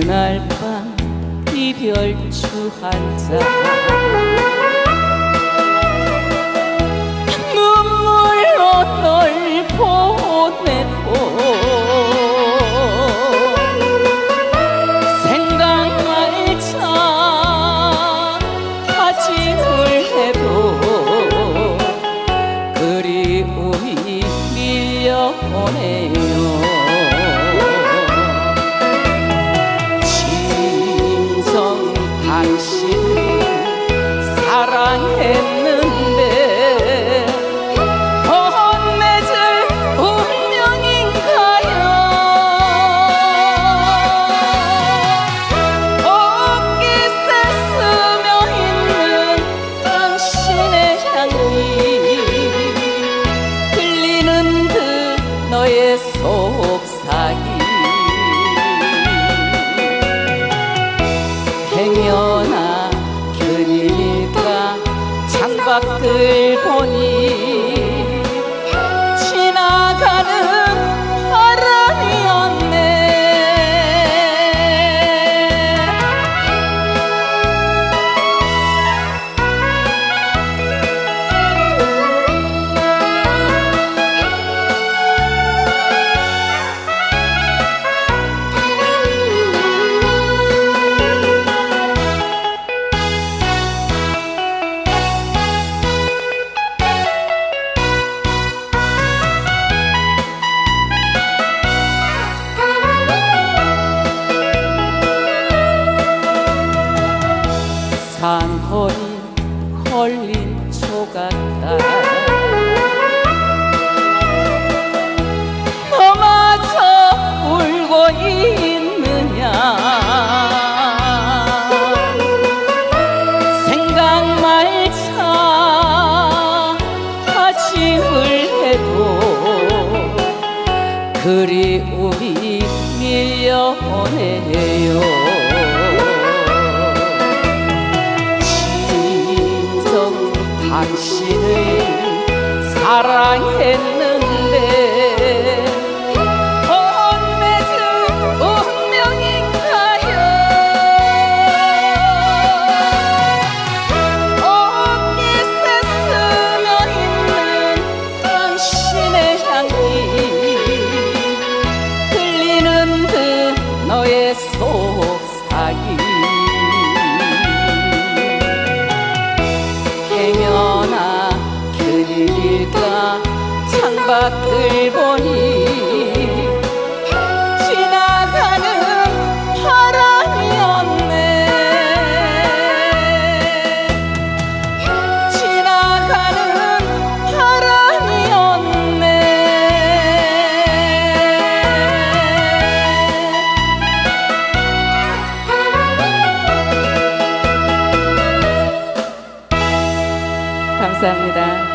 그날 밤 이별주 한잔 sang em 앞을 보니. 망허리 걸린 초 같다. 너마저 울고 있느냐? 생각 말자 아침을 해도 그리움이 밀려오네요. 당신을 사랑했네. 바깥을 보니 지나가는 바람이었네 지나가는 바람이었네 감사합니다.